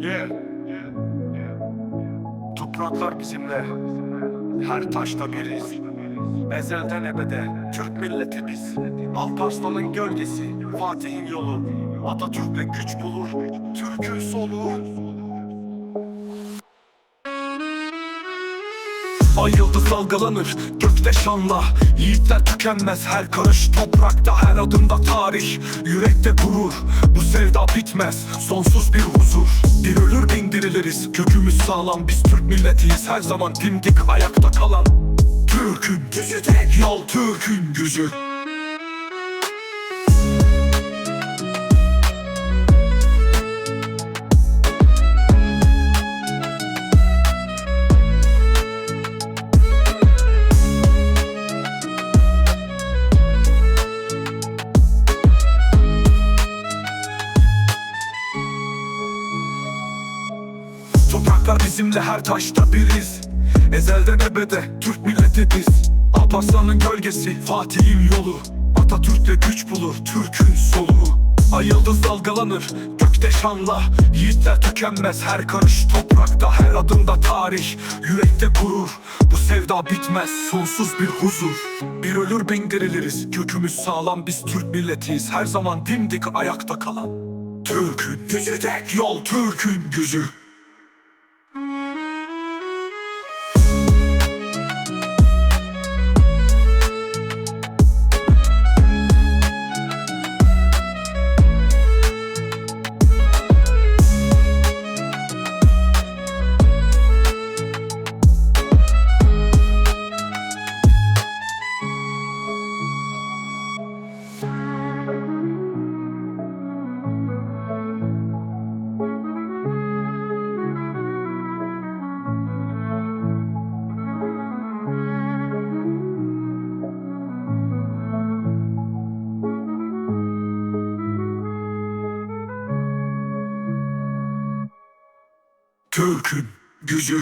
Yeah. Topraklar bizimle. Her taşta biriz. Ezelden ebede Türk milletimiz. Alparslan'ın gölgesi, Fatih'in yolu. Atatürk'le güç bulur, Türk'ün soluğu. Ay yıldız dalgalanır gökte şanla Yiğitler tükenmez her karış toprakta Her adımda tarih yürekte gurur Bu sevda bitmez sonsuz bir huzur Bir ölür bin diriliriz kökümüz sağlam Biz Türk milletiyiz. Her zaman dimdik ayakta kalan Türk'ün gücü tek yol Türk'ün gücü Topraklar bizimle her taşta biriz. Ezelden ebede Türk milleti biz. Alparslan'ın gölgesi Fatih'in yolu. Atatürk'le güç bulur Türk'ün soluğu Ay yıldız dalgalanır gökte şanla Yiğitler tükenmez her karış toprakta Her adımda tarih. Yürekte gurur Bu sevda bitmez sonsuz bir huzur. Bir ölür bin diriliriz Kökümüz sağlam biz Türk milletiyiz. Her zaman dimdik ayakta kalan Türk'ün gücü tek yol Türk'ün gücü Türk'ün gücü